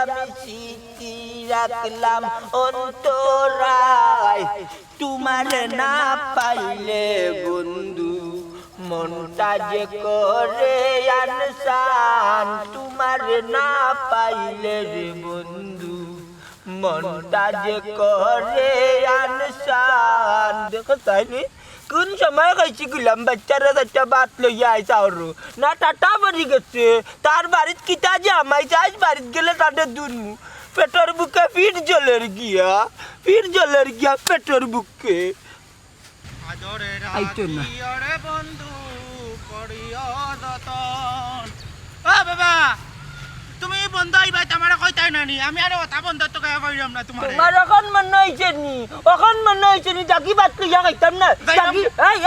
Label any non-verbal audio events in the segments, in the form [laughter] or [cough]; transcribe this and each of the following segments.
আমি স্মৃতি রাখলাম অন্তরায়। তোমার না পাইলে বন্ধু, মনটা যে করে আনসান। তোমার না পাইলে রে বন্ধু, মনটা যে করে আনসান। দেখো তাইনি কোন সময় কইছি গুলাম বাচ্চারা একটা বাত লইয়া আইসা ওরু না টাটা বাড়ি গেছে। তার বাড়িত কিতা আমাই আজ বাড়িত গেলে তাদের দুনমু পেটের বুকে ফির জলের গিয়া ফির জলের গিয়া পেটের বুকে। আইতো না। বন্ধু বাবা! বন্ধ আইবা তোমার কইতাই নানি আমি আর ওটা বন্ধ তো গায় পাইলাম না তোমার তোমার এখন মনে হয়েছে নি এখন মনে হয়েছে নি জাকি বাত লইয়া খাইতাম না। জাকি এই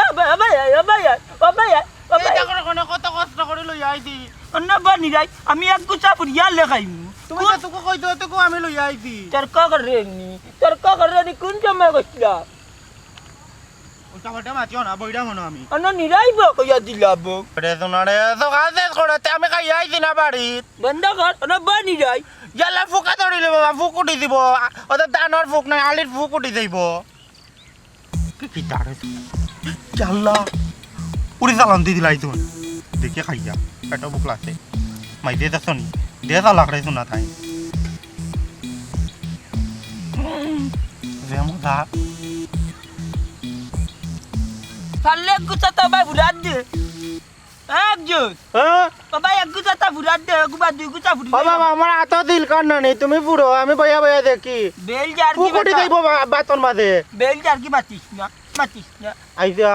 দেখো কোনো কত কষ্ট করে লই আইছি অন্য বানি আমি এক গুছা ফুরিয়া লেখাইমু তুমি তো তোকে কইতো তোকে আমি লই আইছি তর্ক করে নি তর্ক করে নি কোন সময় কইলা ফুকা ধরিলে বাবা ফুক উঠি দিব। দানোর ফুক নাই আলির ফুক উঠি তারে উড়ি চালান দি দিলাই তুমি দেখে খাইয়া পেটো বুক লাগছে। মাই দিয়ে যাচ্ছ নি দিয়ে যা লাগ রেছো না তাই যে মজা। ফাললে এক গুছা তো ভাই বুড়াত দে। একজন হ্যাঁ বাবা এক গুছা তা বুড়াত দে গুবা দুই গুছা ও বাবা আমার হাত দিল কান না তুমি আমি বইয়া বইয়া দেখি। বেল জার কি বাতন মাঝে বেল জার কি বাতিস না বাতিস না। আইসা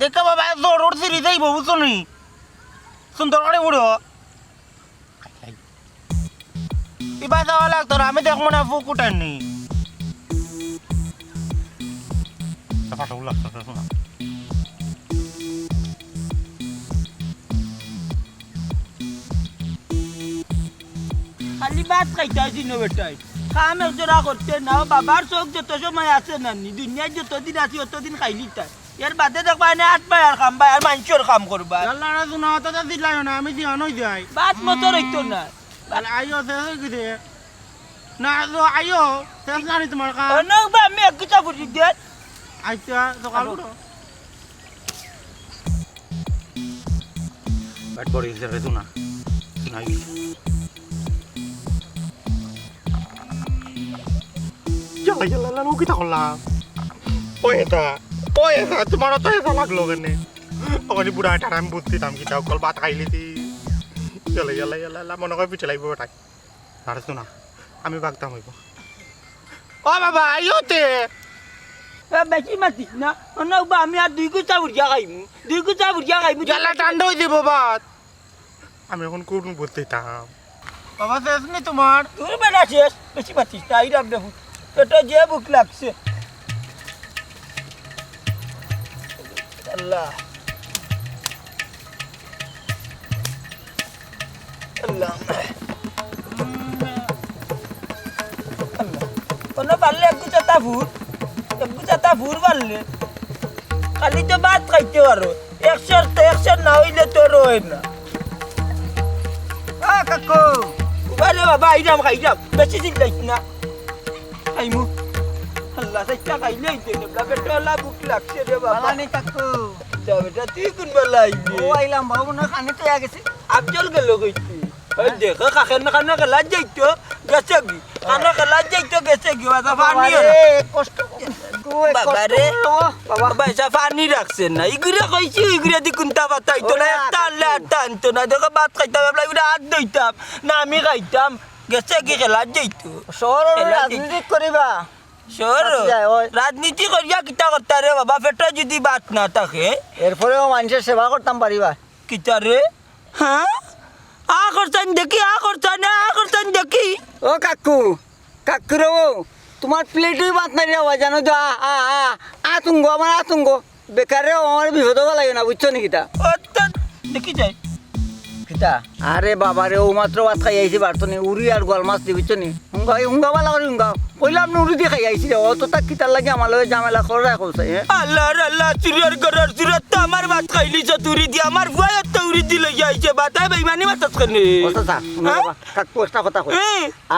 দেখো বাবা জোর সিঁড়ি যাইব বুঝছ নি সুন্দর করে উড়ো এবার যাওয়া লাগতো না আমি দেখব না ফুক উঠাননি ফাটাও লাগতো শোনা খালি ভাত খাইতে না বেটাই কাম একজোড়া করতে না বাবার চোখ যত সময় আছে নানি দুনিয়ায় যতদিন আছি অতদিন খাইলি তাই। এর বাদে দেখবা এনে আট পাই আর খাম পাই আর মানুষের কাম করবা। আল্লাহরা শোনা তো দিলাই না আমি জিয়ান হই যাই। বাত মতো রইতো না। আইও গিয়ে না আইও শেষ জানি তোমার কাজ অনেক বা আমি এক গুছা ফুটি দেন আইসা সকাল উঠো ব্যাট বড়ি শোনাই Yalla, yalla, la luquita con la. ওই এটা ওই এটা তোমার তো এটা লাগল কেনে ওখানে বুড়া এটা আমি দাম কি তাও কল বাত খাইলি দি ইয়ালা ইয়ালা ইয়ালা ইয়ালা মনে করে পিছে লাগবে ওটাই আর শোনা আমি বাগদাম হইব ও বাবা আইওতে বেশি মাতিস না? অনেক বা আমি আর দুই গুছা ফুটিয়া খাইমু। দুই গুছা ফুটিয়া খাইমু গেলা ঠান্ডা হয়ে দিব বাত আমি এখন কোন বুঝতে তাম বাবা শেষ নি তোমার? তোর বেলা শেষ বেশি মাতিস না আইরাম দেখু। পেটে যে বুক লাগছে। আল্লাহ। আল্লাহ। কোনো পারলে এক গুছা তা ভুর এক গুছা তা ভুর পারলে খালি তো ভাত খাইতে পারো। একশোর তো একশোর না হইলে তোর হয় না। কাকু। আরে বাবা আইরাম খাইরাম বেশি দিন যাইস না। খাইমু। আল্লাহ সাইটা খাইলে হইতে না বেটা লা বুক লাগছে রে বাবা। বালানি কাকু। যা বেটা তুই কোন বেলা আইবি ও আইলাম বাবু না খানে তো গেছে। আফজল গেল কইতে। ওই দেখো কাকের না কানা গেলা যাইতো গেছে কি? কানা গেলা যাইতো গেছে কি? বাবা পানি বাবারে কষ্ট বাবা। পানি না। ইগুরে কইছি ইগুরে দি কোনটা বাতা হইতো না ওরে একটা আটা আনলে একটা আনতো না। দেখো ভাত খাইতাম এবলা ইগুরে হাত দইতাম না আমি খাইতাম। গেছে কি খেলা যাইতো? শহর এলা রাজনীতি করিবা। সর আচ্ছা, রাজনীতি করিয়া কিতা করতা রে বাবা? পেটে যদি বাত না থাকে। এরপরেও মানুষের সেবা করতাম পারিবা। কিতা রে? হ্যাঁ? আ করছেন দেখি আ করছেন আ করছেন দেখি। ও কাকু কাকু রে ও। তোমার প্লেটই বাদ নাই রে জানো তো আ আ আ আতুঙ্গ আমার আতুঙ্গ বেকারে আমার বিপদ হবা লাগে না বুঝছ নাকি তা? দেখি যাই। কিতা আরে বাবা রে ও মাত্র ভাত খাই আইছি বাড়তো নি উড়ি আর গোয়াল মাছ দি বুঝছ নি? হুঙ্গা হুঙ্গা বালা করে হুঙ্গা কইলাম না উড়ি দিয়ে খাই আইছি অত তাক কিতার লাগে? আমার লগে ঝামেলা করে রাখো হ্যাঁ? আল্লাহ আল্লাহ চুরিয়ার করার সুরত তো আমার ভাত খাইলি তুরি দি আমার ভয় তো উড়ি দিলে যাইছে বাতায় বেইমানি মাতাস হ্যাঁ? কাকু একটা কথা কই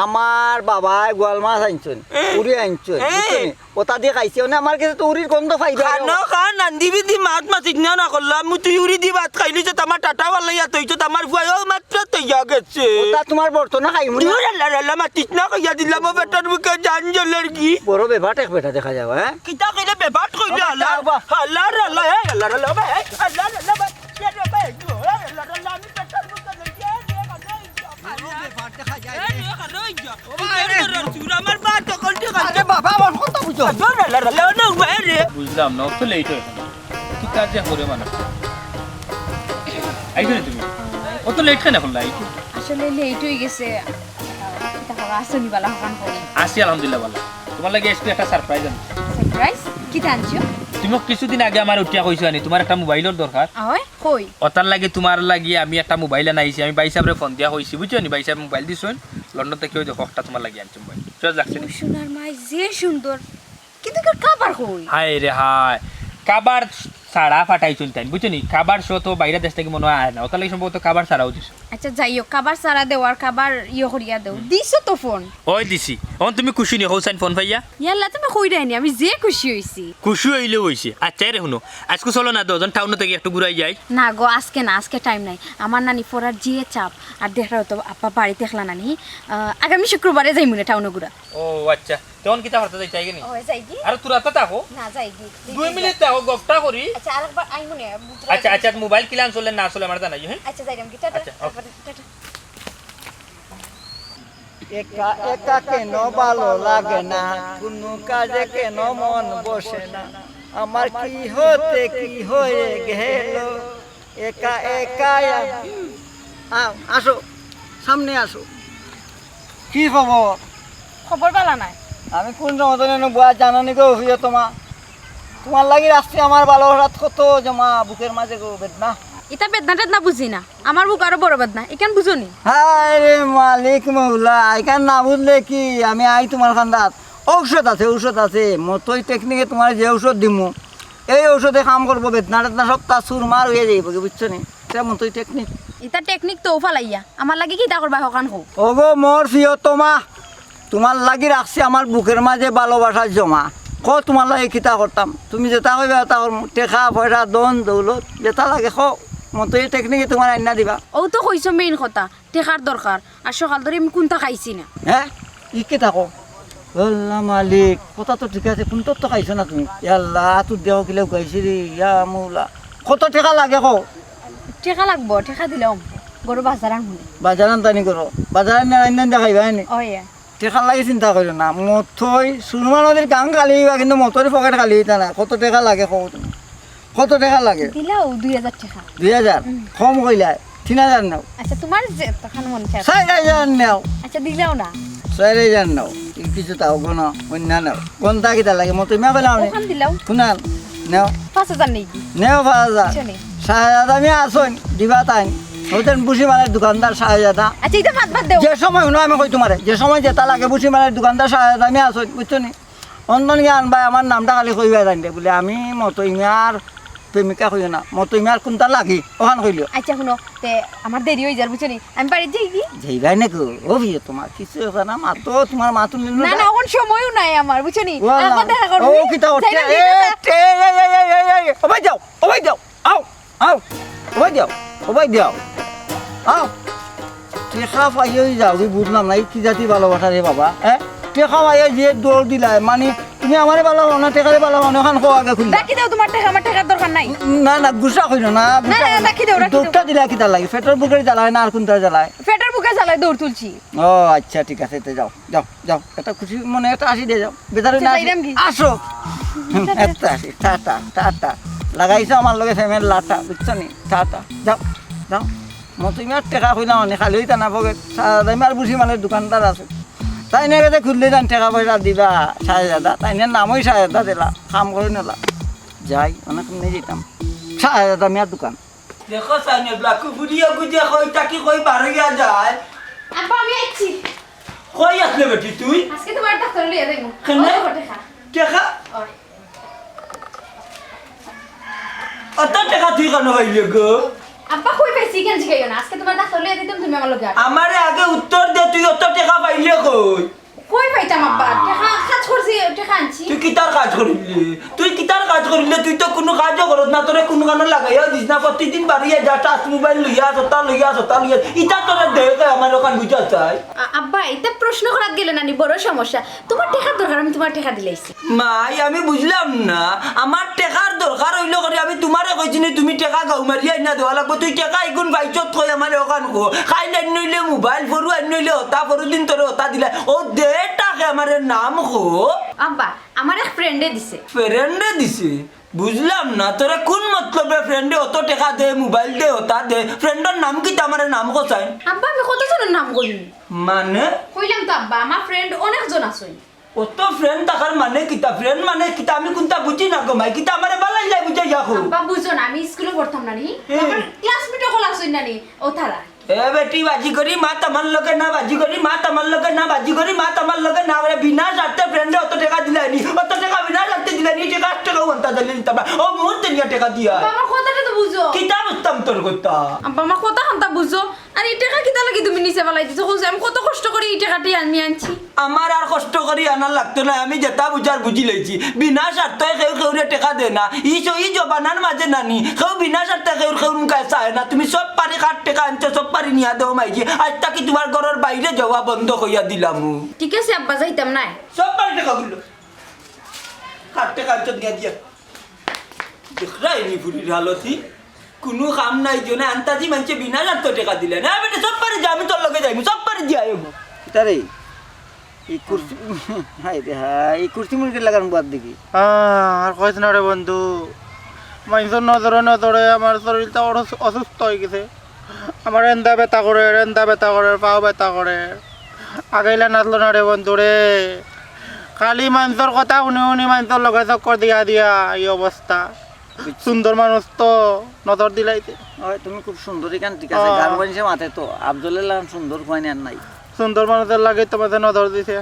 আমার বাবাই গোয়াল মাছ আনছেন। উড়ি আনছেন নি? ওটা দিয়ে খাইছে মানে আমার কাছে তো উড়ির গন্ধ পাইবে খানো খা নান্দি বিধি মাত মাতিস না না করলাম মু তুই উড়ি দি ভাত খাইলি যে আমার টাটা বালা ইয়া তুই তো আমার ভয় মাত্র তৈয়া গেছে। ওটা তোমার বর্তনা খাইমু না? তুই আল্লাহ আল্লাহ মাতিস না কইয়া দিলাম বেটার মুখে জান জলের কি বড় বেবা টেক বেটা দেখা যাবে হ্যাঁ কিতা কইলে বেবাট কইলে বাবা, আল্লাহ বাবা। আল্লাহ আল্লাহ হে আল্লাহ আল্লাহ হে আল্লাহ আল্লাহ হে আল্লাহ আল্লাহ আল্লাহ আমি আমার বাত কল ঠিক আছে বাবা আমার কথা বুঝছ আল্লাহ আল্লাহ না হুয়া রে বুঝলাম না অত লেট হয়ে গেল কি কাজ যে করে মানুষ আইছো নি তুমি অত লেট কেন এখন লাই আসলে লেট হয়ে গেছে আসনি বালা হকান করে আসি আলহামদুলিল্লাহ ভালো তোমার লাগে আজকে একটা সারপ্রাইজ আনি। সারপ্রাইজ কি টানছো তুমি কিছুদিন আগে আমার উঠিয়া কইছো আনি তোমার একটা মোবাইলের দরকার হয় কই লাগে তোমার লাগি আমি একটা মোবাইল আনাইছি আমি বাই সাহেবরে ফোন দিয়া বুঝছ নি? বাই সাহেব মোবাইল দিছুন লন্ডন থেকে ওই দেখো একটা তোমার লাগি আনছি মোবাইল চল লাগছে সোনার মাই যে সুন্দর কিন্তু কার কাবার কই হায় রে হায় কাবার সাড়া ফাটাইছুন তাই বুঝছ নি? কাবার শো তো বাইরে দেশ থেকে মনে হয় না ওতার লাগে সম্ভবত কাবার সারাও দিছো। আচ্ছা যাই হোক কাবার সারা দেওয়ার কাবার ইয়ে করিয়া দেও। দিছো তো ফোন। ওই দিছি। অন তুমি খুশি নি হোসাইন ফোন পাইয়া? ইয়াল্লা তুমি কই রাইনি আমি যে খুশি হইছি খুশি হইলে হইছে আচ্ছা রে শুনো। আজকে চলো না দশজন টাউন থেকে একটু ঘুরাই যাই না গো আজকে না আজকে টাইম নাই। আমার নানি পড়ার যে চাপ আর দেখা তো আপা বাড়িতে দেখলা নানি। আগামী শুক্রবারে যাই মনে টাউনে ঘুরা ও আচ্ছা। তখন কিতা হরতে যাই চাই ও যাই কি আর তোরা তো থাকো না যাই কি দুই মিনিট থাকো গপটা করি আচ্ছা আরেকবার আই মনে আচ্ছা আচ্ছা মোবাইল কিলান চলে না চলে আমার জানাই হ্যাঁ আচ্ছা যাইলাম কি আচ্ছা, টাটা একা একা কেন ভালো লাগে না কোনো কাজে কেন মন বসে না। আমার কি হতে কি হয়ে গেল? একা একা আসো সামনে আসো। কি খবর? খবর পালা নাই। আমি কোন রমজানে বুয়া জানানি গো হইয়া তোমা? তোমার লাগি রাস্তে আমার ভালোবাসাত কত জমা বুকের মাঝে গো বেদনা। এটা বেদনা টেদনা বুঝি না। আমার বুক আরও বড় বেদনা এখান বুঝো নি? হায় রে মালিক মৌলা এখান না বুঝলে কি? আমি আই তোমার খান্দাত। ঔষধ আছে ঔষধ আছে। মতোই টেকনিকে তোমার যে ঔষধ দিমু। এই ঔষধে কাম করব বেদনা টেদনা সব তার সুর মার হয়ে যাইব কি বুঝছ নি? মতোই টেকনিক এটা টেকনিক তো ফালাইয়া আমার লাগে কি তা করবা হকান হোক ওগো মোর প্রিয় তোমা তোমার লাগি রাখছি আমার বুকের মাঝে ভালোবাসার জমা। ক তোমার লাগে কিতা করতাম। তুমি যেটা কইবা তা টেকা পয়সা দন দৌলত যেটা লাগে খ মতোই টেকনিকে তোমার আইনা দিবা। ও তো কইছো মেইন কথা টেকার দরকার আর সকাল ধরে আমি কোনটা খাইছি না? হ্যাঁ ই কে? থাকো আল্লাহ মালিক কথা তো ঠিক আছে কোনটো তো খাইছো না তুমি? আল্লাহ তোর দেহ কিলেও খাইছি রে ইয়া মৌলা। কত টাকা লাগে কো? টেকা লাগবো টেকা দিলাম গরু বাজার আন শুনে বাজার আনতানি করো বাজার আনি আনি দেখাইবা নি ও ইয়া টেকা লাগে চিন্তা করো না। মথই সুরমা নদীর গান খালি কিন্তু মথর পকেট খালি না। কত টাকা লাগে কো তুমি? কত টাকা লাগে? দিলাও দুই হাজার টাকা। দুই হাজার? কম কইলা তিন হাজার নাও। আচ্ছা তোমার যে তখন মন চায় চার হাজার নাও। আচ্ছা দিলাও না। চার হাজার নাও। কিছু তাও গণ অন্য নাও। কোনটা কিতা লাগে? মতো ইমা পেলাও নি। দিলাও। শুনান। নেও। পাঁচ হাজার নেই। নেও পাঁচ হাজার। চলে আমি আসুন দিবা তাই হতেন বুসি মালের দোকানদার শাহজাদা আচ্ছা এটা বাদ বাদ দেও। যে সময় আমি কই তোমারে। যে সময় যেটা লাগে বুসি মালের দোকানদার শাহজাদা আমি আসুন বুঝছ নি? অন্দন জ্ঞান ভাই আমার নামটা খালি কইবা বলে আমি মতো ইমার প্রেমিকা কইও না। মতো ইমার কোনটা লাগি ওখান কইলিও আচ্ছা শুনো তে আমার দেরি হয়ে যার বুঝছ নি আমি বাড়ি যাই কি? যেইবাই নাকি ও বিয়ে তোমার কিছু হবে না মাতো তোমার মাতো নিল না না। এখন সময়ও নাই আমার বুঝছ নি। দেখা করব ও কি এ এ এ এ এ ওবাই যাও ওবাই যাও আও আও যাও ওবাই যাও আও। টেকা পাইয়ে যাও কি বুঝলাম না কি জাতি ভালোবাসা রে বাবা হ্যাঁ টেকা পাইয়ে যে দৌড় দিলাই মানে তুমি আমারে ভালো হও না টেকারে ভালো হও না ওখান খো আগে খুললা রাখি দাও তোমার টাকা আমার নাই? না না গুসা না না, না, রাখি দাও, রাখি দাও। দৌড়টা দিলা লাগে ফেটর বুকের জ্বালায় না আর কোনটা জ্বালায়? ফেটার বুকে জ্বালায় দৌড় তুলছি। ও আচ্ছা ঠিক আছে তো যাও যাও যাও একটা খুশি মনে একটা আসি দিয়ে যাও। বেতারে না যাইরাম কি? আসো। হুম, একটা আসি টাটা টাটা। লাগাইছো আমার লগে ফেমের লাটা বুঝছ নি? টাটা যাও যাও। মই তুমি আর টেকা কইলাম খালি হইতা না বুঝি মানে দোকানদার আছে। তাই নিয়ে গেছে খুললে যান টাকা পয়সা দিবা সাড়ে দাদা তাই নিয়ে নামই সাড়ে দাদা দিলা কাম করে নিলা। যাই অনেক নিয়ে যেতাম। মিয়ার দোকান। দেখো সাইনে ব্লাকু বুড়িয়া গুজে কই তাকি কই বাড়িয়া যায়? আব্বা আমি আইছি। কই আসলে বেটি তুই? আজকে তোমার ডাক্তার লিয়ে যাইমু। কেনে? দেখো অত টেকা তুই কেন হইলে গো? আব্বা কই পাইছি? কেন জিগাইও না? আজকে তোমার ডাক্তার লিয়ে দিতাম তুমি আমার লগে আমারে আগে উত্তর দে তুই অত টেকা পাইলে কই? কই পাইতাম আব্বা? টাকা কাজ করছি টাকা আনছি। তুই কিতার কাজ করিলি? তুই কিতার কাজ করিলে? তুই তো কোনো কাজও করত না তোরে কোনো কানো লাগাইয়া দিস না। প্রতিদিন বাড়িয়ে যা টাচ মোবাইল লইয়া সতা লইয়া সতা লইয়া ইটা তোরে দেখে আমার ওখান বুঝা চাই। আব্বা এটা প্রশ্ন করাত গেলে নানি বড় সমস্যা। তোমার টাকার দরকার আমি তোমার টাকা দিলাইছি। মাই আমি বুঝলাম না। আমার টেকার দরকার হইল করে আমি তোমারে কইছি নি তুমি টেকা গাও মারিয়া না দেওয়া লাগবো। তুই টেকা ইগুন বাইচত থই আমার ওখান গো খাই নাই নইলে মোবাইল ফরু আই নইলে হতা ফরু দিন তোরে হতা দিলা। ও দে টাকে আমার নাম কো আব্বা আমার এক ফ্রেন্ডে দিছে। ফ্রেন্ডে দিছে? বুঝলাম না তোরা কোন মতলবে ফ্রেন্ডে অত টাকা দে মোবাইল দে হতা দে। ফ্রেন্ডের নাম কি আমার নাম কোথায় আব্বা আমি কতজনের নাম করিনি মানে? কইলাম তো আব্বা আমার ফ্রেন্ড অনেকজন আছে অত ফ্রেন্ড থাকার মানে কিতা? ফ্রেন্ড মানে কিতা? আমি কোনটা বুঝি না গো মাই কিতা আমারে বালাই লাই বুঝাই যাকো আব্বা বুঝো না আমি স্কুলে পড়তাম নানি। হুম। আমার ক্লাসমেটও কল আসই নানি। ও তারা এ বেটি বাজি করি মা তোমার লগে না বাজি করি মা তোমার লগে না বাজি করি মা তোমার লগে না বলে বিনা স্বার্থে ফ্রেন্ডে অত টাকা দিলানি অত টাকা বিনা স্বার্থে দিলানি টাকা টাকা ঘণ্টা দিলেন তারপর ও মুহূর্তে নিয়ে টাকা দিয়া। আমার কথাটা তো বুঝো কিতা বুঝতাম তোর কথা? আব্বা আমার কথা বুঝো? আর এই টাকা কিতা লাগি তুমি নিচে বেলাই দিছো? কইছো আমি কত কষ্ট করে এই টাকাটি আমি আনছি। আমার আর কষ্ট করি আনার লাগতো না আমি যেটা বুঝার বুঝি লইছি। বিনা স্বার্থে কেউ কেউরে টাকা দে না। ই ই জবানার মাঝে নানি কেউ বিনা স্বার্থে কেউ কেউ মুখায় চায় না। তুমি সব পারি কাঠ টাকা আনছো সব পারি নিয়া দেও মাইজি। আজ তাকি তোমার ঘরের বাইরে যাওয়া বন্ধ কইয়া দিলাম। ঠিক আছে আব্বা যাইতাম নাই। সব পারি টাকা গুলো কাঠ টাকা আনছো দিয়া দিয়া? দেখরাই নি ফুরির হালতি। কোনো কাম নাই জনে আন্তাজি মানছে বিনা স্বার্থ টাকা দিলে। না বেটা সব পারি যা আমি তোর লগে যাইমু সব পারি দিয়া আইমু তারে এই কুর্সি হাই রে হাই এই কুর্সি মুরগি লাগান বাদ দেখি। আর কইস না রে বন্ধু মানুষের নজরে নজরে আমার শরীরটা অসু- অসুস্থ হয়ে গেছে। আমার এন্দা ব্যথা করে এন্দা ব্যথা করে পাও ব্যথা করে। আগাইলা নাচলো না রে বন্ধু রে। খালি মানুষের কথা শুনি শুনি মানুষের লগে চক্কর দিয়া দিয়া এই অবস্থা। সুন্দর মানুষ তো নজর দিলাইছে ওই তুমি খুব সুন্দরী গান ঠিক আছে। গান বানিয়েছে মাথায় তো। আব্দুল্লাহ লাগান সুন্দর হয়নি আর নাই। সুন্দর মানুষের লাগে তোমাদের নজর দিছে।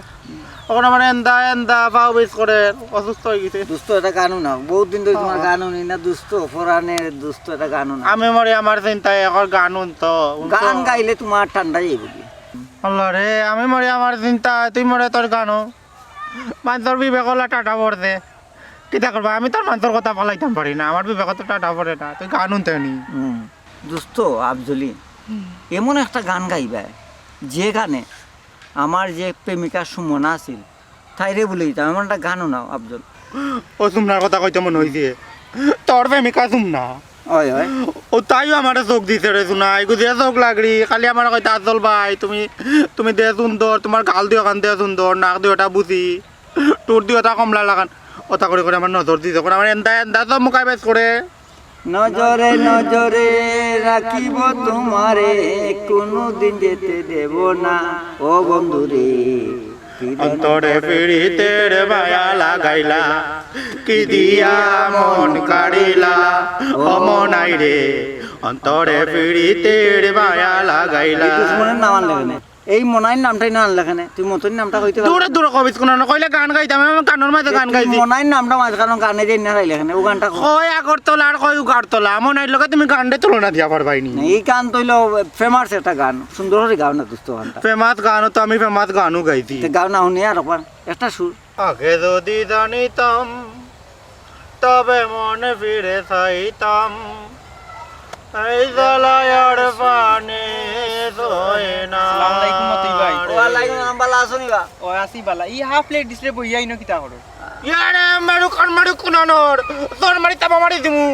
এখন আমার এন্দা এন্দা পাও বেশ করে অসুস্থ হয়ে গেছে। দুস্থ এটা গানও না বহুত দিন ধরে তোমার গান শুনি না দুস্থ ফোরানের দুস্থ এটা গানও না। আমি মরে আমার চিন্তায় এখন গান শুনতো গান গাইলে তোমার ঠান্ডা যাইব আল্লাহ রে আমি মরে আমার চিন্তা তুই মরে তোর গানো মানুষের বিবেকলা টাটা পড়ছে। কিতা করবা? আমি তোর মানুষের কথা পালাইতাম পারি না। আমার বিবেক তো টাটা পড়ে না। তুই গান শুনতে নি? দুস্থ আফজলি। এমন একটা গান গাইবা যে গানে আমার যে প্রেমিকা সুমনা আছিল তাইরে বলে দিতাম এমন একটা গানও নাও আফজল। ও সুমনার কথা কইতে মনে হয়েছে তোর প্রেমিকা সুমনা। ও তাইও আমার চোখ দিছে রে শুনা। এগু দিয়ে চোখ লাগরি খালি আমার কইতে আচল ভাই তুমি তুমি দে সুন্দর তোমার গাল দিও কান দিয়ে সুন্দর নাক দিও ওটা বুঝি তোর দিও ওটা কমলা লাগান। ওটা করে করে আমার নজর দিছে করে আমার এন্দা এন্দা মুখাই বেশ করে। নজরে নজরে রাখিব তোমারে কোনো দিন যেতে দেব না। ও বন্ধু রে অন্তরে ফিরিতের মায়া লাগাইলা কি দিয়া মন কাড়িলা? অমনাই রে অন্তরে ফিরিতের মায়া লাগাইলা। কেনে এই মনাইর নামটাই না আনলে কেনে তুই মতন নামটা কইতে দূরে দূরে কবিস কোন কইলে গান গাইতাম আমি কানের মাঝে গান গাইছি মনাইর নামটা মাঝ কারণ গানে যে না রাইলে কেনে ও গানটা কই কয় আগরতলা আর কই কয় উগারতলা মনাই লগে তুমি গানটা তুলনা দিয়া পারবাইনি এই গান তৈল ফেমাস একটা গান সুন্দর করে গাও না দুস্থ গানটা। ফেমাস গানও তো আমি ফেমাস গানও গাইছি তে গাও না শুনি আর একবার একটা সুর আগে যদি জানিতাম তবে মনে ফিরে চাইতাম। এই জ্বালায়ার পানে সয় আসনি বা ও আসি বালা ই হাফ প্লেট ডিসপ্লে বইয়া ইনো কিতা করো ইয়ারে মারু কান মারু কুনানোর তোর মারি তাবা মারি দিমু।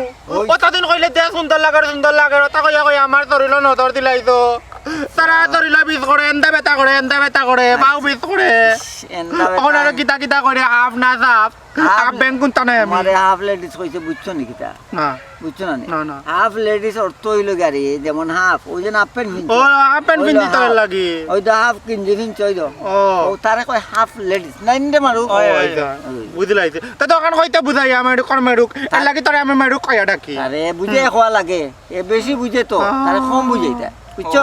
কতদিন কইলে দে সুন্দর লাগে রে, সুন্দর লাগে। তা কইয়া কইয়া আমার শরীর নজর দিলাই তো তারা ধরিলা বিষ করে এন্দা বেতা করে এন্দা বেতা করে বাউ বিষ করে। এখন আর কিতা কিতা করে হাফ না সাপ হাফ- ব্যাংক কোনটা নাই আমি? আমারে হাফ লেডিস কইছে বুঝছ নাকি তা না। বুঝছ না না, না। হাফ লেডিস অর্থ হইল গাড়ি যেমন হাফ ওই যে হাফ প্যান্ট ও হাফ প্যান্ট ওইলো পিন্ধি তোর লাগি। ওই তো হাফ কিনছি কিনছি ওই তো ও। ও তারে কয় হাফ লেডিস নাই নিতে মারু আইতা বুঝলাইছে তখন হইতে বুঝাই আমি কর মেরুক। এর লাগি তোরে আমি মেরুক কইয়া ডাকি। আরে বুঝে খোয়া লাগে। এ বেশি বুঝে তো তারে কম বুঝে বুঝছ?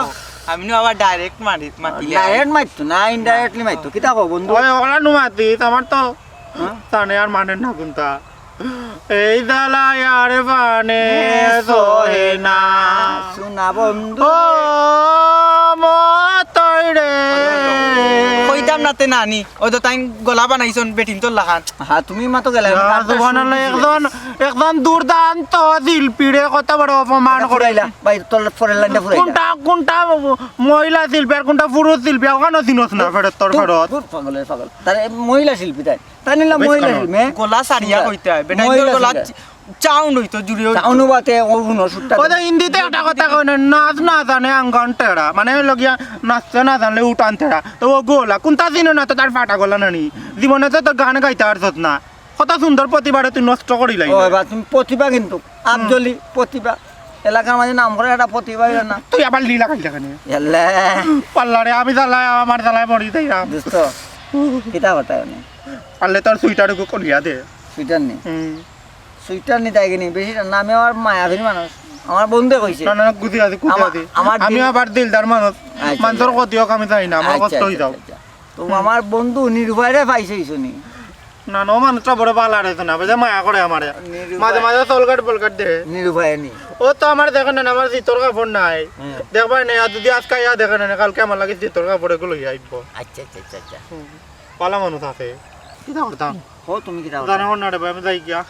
আমি আবার ডাইরেক্ট মারি মাতি ডাইরেক্ট মারতো না ইনডাইরেক্টলি মারতো কো বন্ধু? ওই ওরা নুমাতি আমার তো হ্যাঁ? তানে আর মানে না কোনটা। এই দালাই আর বানে সোহে না। শোনা বন্ধু। ও কইতাম নাতে নানি। ওই তো তাই গলা বানাইছন বেটিন তোর লাখান হ্যাঁ তুমি মাতো গেলে। একজন একজন দুর্দান্ত শিল্পীরে কত বড় অপমান করে ফুরাইলা ভাই তোর ফরের লাইনটা ফুরাইলা। কোনটা কোনটা মহিলা শিল্পী আর কোনটা পুরুষ শিল্পী? ওখানে চিনস না ফেরত তোর ফেরত। দূর পাগলের পাগল। তার মহিলা শিল্পী তাই। তাই নিলাম মহিলা শিল্পী গলা সারিয়া কইতে হয় তোর গলা। চাউন্ড হইতো জুড়িও অনুবাদে ও শুনো সুটটা হিন্দিতে একটা কথা কয় না নাচ না জানে আঙ্গন টেড়া। মানে লগিয়া নাচতে না জানলে উঠান টেড়া। তো ও গোলা কোনটা চিনে না তো তার ফাটা গলা নানি? জীবনে তো তোর গান গাইতে পারছত না। কত সুন্দর প্রতিবারে তুই নষ্ট করি ও তুমি প্রতিভা কিন্তু আবজলি প্রতিভা। এলাকার মাঝে নাম করে একটা প্রতিভা না। তুই আবার লীলা খাইতে কেন? পাল্লারে আমি জ্বালায় আমার জ্বালায় মরি তাই না দোস্ত কিতা কথা পারলে তোর সুইটারটুকু করিয়া দে। সুইটার নি? হুম। সুইটার নি তাই কিনি বেশি না। আমি আমার মায়াবিনী মানুষ। আমার বন্ধু কইছে। না না গুদি আদি গুদি আমার- আমি আবার দিলদার মানুষ আচ্ছা, মানুষের ক্ষতি হোক আমি চাই না আমার আচ্ছা, কষ্ট আচ্ছা, যাও আচ্ছা। তো আমার বন্ধু নির্ভয়ে পাইছে শুনি না না মানুষটা বড় ভালো আর না বুঝে মায়া করে আমারে মাঝে মাঝে চলকাট বলকাট দে। নির্ভয়ে নি। ও তো আমার দেখে না আমার শীতর কাপড় নাই। নেই আর যদি আজকে ইয়া দেখে না কালকে আমার লাগে শীতর কাপড় এগুলো ইয়া আইব আচ্ছা আচ্ছা আচ্ছা আচ্ছা। পালা মানুষ আছে কিতা করতাম হো তুমি কিতা জানে না রে আমি যাই গিয়া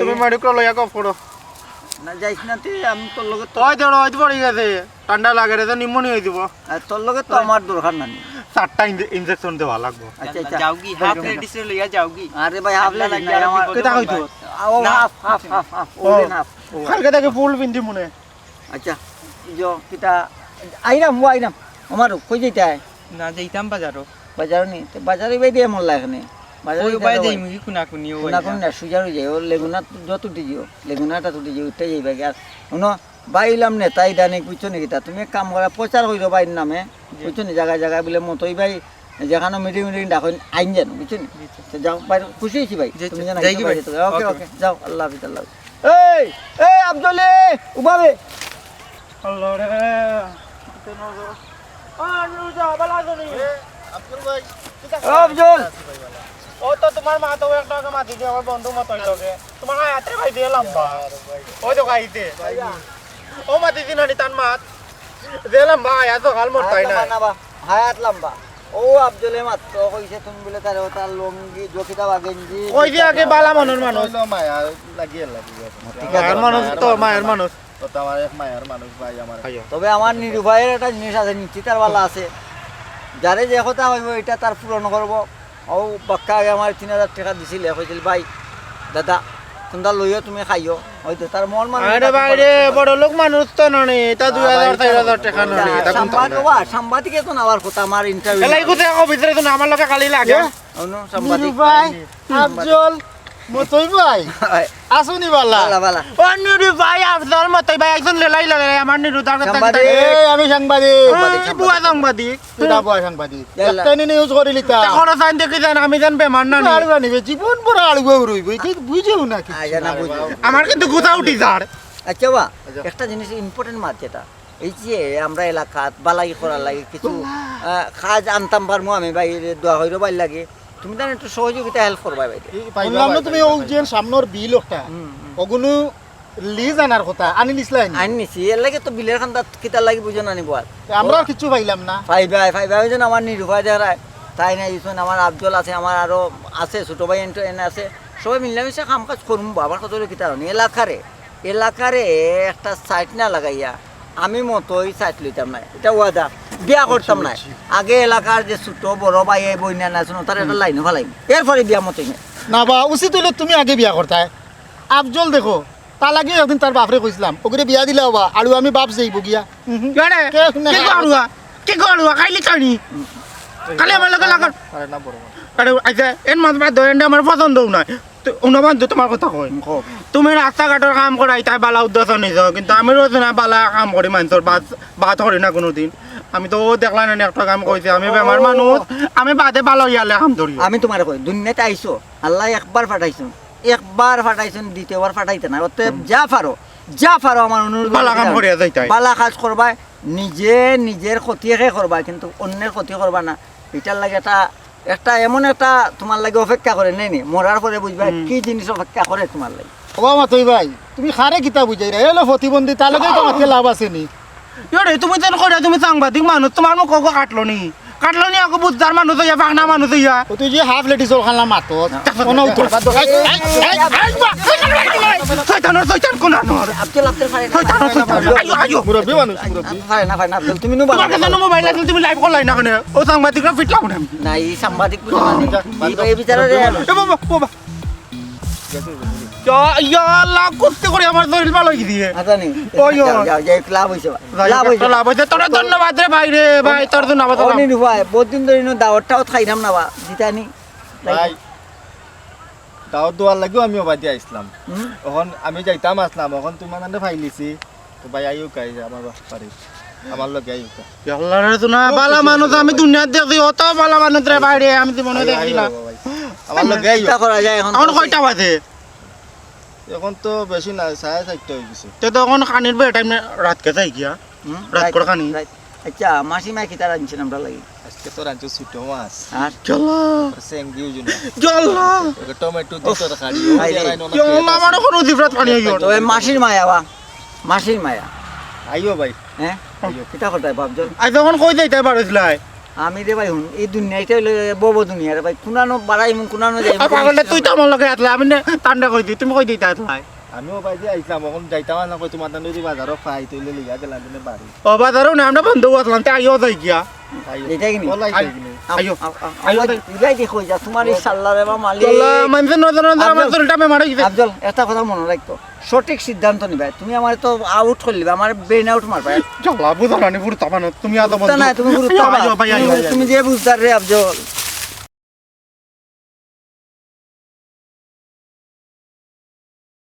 তুমি মেডিকেল লইয়া কপ করো না যাইছ না তুই আমি তোর লগে তো ওই দেড় হয়তো পড়ে গেছে। ঠান্ডা লাগে রে তো নিমনি হয়ে দিব আর তোর লগে তো আমার দরকার নাই। চারটা ইনজেকশন দেওয়া লাগবো। আচ্ছা আচ্ছা। যাও কি হাফ লেডিস লইয়া যাও কি আরে ভাই হাফ লাগে লাগে আমার কেটা হইতো। ও হাফ হাফ হাফ হাফ ও। হাফ কালকে থেকে ফুল পিন্ধি মনে। আচ্ছা ইজো কিতা আইরাম ও আইরাম। আমার কই যাইতে না যাইতাম বাজারও। বাজার নি। তো বাজারে বাই দিয়ে মল্লা এখানে। বাজারে ওই উপায় যাই কুনা কুনি কোন যাই ও লেগুনা যত উঠে যাও লেগুনাটা উঠে যাও উঠে যাইবা। আর শুনো বাইলাম নে তাই দানে বুঝছ নাকি তা তুমি কাম করা প্রচার কইরো বাইর নামে। বুঝছ নি? জায়গায় জায়গায় বলে মতই ভাই যেখানে মিটিং মিটিং ডাকুন আইন জান বুঝছ নি? তো যাও বাইরে খুশি হয়েছি ভাই। তুমি জানা যাই ভাই? ওকে ওকে, ওকে যাও আল্লাহ হাফিজ আল্লাহ এই এই আব্দুলে উবাবে। আল্লাহ রে। ও আব্দুল ও তো তোমার মা তো একটা মাতি দিয়ে আমার বন্ধু মতো হইলোকে তোমার হাতে ভাই দিয়ে লম্বা ওই তো খাইতে ও মাতি দিন হানি তান মাত দিয়ে লম্বা আয়া তো কাল মোর না হায়াত লম্বা, ও আব্দুলে মাত্র কইছে তুমি বলে তার তার লঙ্গি জকিতা বা গেঞ্জি ওই যে আগে বালা মনের মানুষ। মায়ার লাগিয়ে লাগিয়ে মায়ের মানুষ তো মায়ের মানুষ। তো আমার এক মায়ার মানুষ ভাই আমার। তবে আমার নিরুপায়ের একটা জিনিস আছে নিশ্চিতার বালা আছে। যারে যে কথা হইব এটা তার পূরণ করব। ও বাক্কা আগে আমার তিন হাজার টাকা দিছিলে কইছিল ভাই দাদা কোনটা লইও তুমি খাইও হয়তো তার মন মানে আরে বাইরে বড় লোক মানুষ তো ননি তা দুই হাজার চার হাজার টাকা ননি তা কোন সাংবাদিক এখন আবার কথা আমার ইন্টারভিউ এলাই কোথায় ভিতরে তো আমার লগে কালি লাগে। সাংবাদিক। ভাই আফজল মতই ভাই। আসুনি বালা। ও নিরু ভাই আফজাল মতই ভাই একজন লেলাই লেলাই আমার নিরু তার কথা সাংবাদিক। এই আমি সাংবাদিক। বুয়া সাংবাদিক। তুই বুয়া সাংবাদিক। ইয়াল্লা। একটা নিউজ করিলি তা। এখন সাইন দেখি যান আমি জান বেমান না নি। আলু আনিবে জীবন পর আলু রইব এটি বুঝেও না কি বুঝি আমার কিন্তু গুছা উঠি যার আচ্ছা বা একটা জিনিস ইম্পর্টেন্ট মাত যেটা। এই যে আমরা এলাকাত বালাই করার লাগে কিছু কাজ আনতাম পারমো আমি বাইরে দোয়া হইরো বাইর লাগে। তুমি তার একটু সহযোগিতা হেল্প করবা বাইরে শুনলাম না তুমি ও যে সামনের বিল একটা। ওগুলো লিজ আনার কথা আনি নিছিলাই নি? আইন নিছি এর লাগে তো বিলের খান্দাত কিতা লাগি বুঝো না নিব আর। আমরা কিছু পাইলাম না। ফাইবাই ফাইবাই যেন আমার নিরুপায় দেখায় তাই না ইসুন আমার আব্দুল আছে আমার আরও আছে ছোট ভাই এন্ট এনে আছে। সবাই মিলামিশে কাম কাজ করুম বাবার কত কিতা হনি এলাকারে এলাকারে একটা সাইট না লাগাইয়া আমি মতোই সাইট লইতাম না। এটা ওয়াদা। বিয়া করতাম না। আগে এলাকার যে ছোট বড় ভাই এই বইনা না শুনো তার একটা লাইন ফেলাইম এরপরে বিয়া মতই না। বা উচিত হইলে তুমি আগে বিয়া করতাই আফজল দেখো তা লাগে একদিন তার বাপরে কইছিলাম ওগুলো বিয়া দিলে হবা আর আমি বাপ যাইব গিয়া। কি করুয়া খাইলি কানি কালি আমার লগে লাগার আরে না বড় আরে আচ্ছা এর মাঝে বাদ দোয়েন্ডে আমার পছন্দও নাই। উনবান তোমার কথা কই। তুমি রাস্তাঘাটের কাম করাই তাই বালা উদ্দেশ্য নিছ কিন্তু আমি রোজ না বালা কাম করি মানুষের বাদ বাদ করি না কোনোদিন আমি তো দেখলাম না একটা কাম কইছে আমি বেমার মানুষ আমি বাদে ভালো ইয়ালে কাম ধরি আমি তোমার কই দুনিয়াতে আইছো আল্লাহ একবার ফাটাইছো একবার ফাটাইছেন দ্বিতীয়বার ফাটাইতে না অতএব যা পারো যা পারো আমার অনুরোধ বালা কাম করিয়া যাইতাই। বালা কাজ করবা নিজে নিজের ক্ষতিকে করবা কিন্তু অন্যের ক্ষতি করবা না। এটার লাগে এটা একটা এমন একটা তোমার লাগে অপেক্ষা করে নেই নি মরার পরে বুঝবা কি জিনিস অপেক্ষা করে তোমার লাগে। ও মাতই ভাই তুমি খারে কিতা বুঝাই রে এলো প্রতিবন্ধী তার [coughs] লগে তো মাথে লাভ আছে নি? ইয়ে তুমি যেন করে তুমি সাংবাদিক মানুষ তোমার মুখ কখন কাটলো নি কাটলো নি আকৌ বুঝদার মানুষ হইয়া বাগনা মানুষ হইয়া তুই যে হাফ লেডিস খালা মাতো কোনো উত্তর শয়তানের শয়তান কোন আনোর আব্দুল আব্দুল ফারে না শয়তানের শয়তান আইও আইও মুরব্বী মানুষ মুরব্বী ফারে না ফারে না আব্দুল তুমি নো তোমার কাছে মোবাইল আছে তুমি লাইভ করলাই না কেন ও সাংবাদিকরা ফিটলাম না না এই সাংবাদিক ধন্যবাদ রে ভাই রে ভাই তোর ধন্যবাদ অনি বহুত দিন ধরে নো খাইলাম না বা জিতানি। ভাই দাওয়াত দোয়ার লাগেও আমি এখন যাইতাম আসলাম এখন তোমার মানে ফাইলিছি তো ভাই আইও কাই আমার বাড়ি আমার লগে আইও কা। আল্লাহ রে বালা মানুষ আমি দুনিয়াত দেখছি অত বালা মানুষ রে ভাই রে আমি জীবনে দেখি না। আমার লগে আইও। করা যায় এখন। এখন কয়টা বাজে? এখন তো বেশি না সাড়ে চারটা হয়ে গেছে। তে তখন খানির বে টাইম রাত কে যাই গিয়া রাত করে খানি। আচ্ছা মাসি মাই কিতা রাঁধছেন আমরা লাগি? আজকে তো রাঞ্চো ছোট মাছ। আর চলো সেঙ্গিও জুন চলো টমেটো দিতে খাড়ি ভাই রে, চলো আমার কোনো জিফরাত পানি আইও তো মাসির মায়া বা। মাসির মায়া। আইও ভাই। হ্যাঁ কিতা করতে ভাবজন আই তখন কই যাইতে পারিসলাই আমি রে ভাই হুন এই দুনিয়াটা হইল বব দুনিয়া রে ভাই। কোনানো বাড়াই মন কোনানো যাই পাগলে তুই তো আমার লগে আসলে আমি নে টান্ডা কই দি তুমি কই দিতে আসলাই আমিও ভাই দিয়ে এখন যাইতাম না কই তোমার নদী বাজারও খাই তুইলে লিগা গেলাম দিনে বাড়ি ও বাজারও না আমরা বন্ধু আসলাম তে আইও যাই গিয়া। আইও। এটা নি? বলাই আই- কিনে। আইও। আইও ইলাই দেখো যা তোমার এই সাল্লা রে বা মালিক। চলো মানুষের নজর নজর আমার আব্দুল- শরীরটা মেমারে গেছে। আফজল একটা কথা মনে রাখতো সঠিক সিদ্ধান্ত নিবে। তুমি আমার তো আউট করলিবে আমার ব্রেন আউট মারবে চলো বুঝো না পুরো তামানো তুমি না তুমি গুরুত্ব আইও ভাই আইও তুমি যে বুঝতার রে আফজল।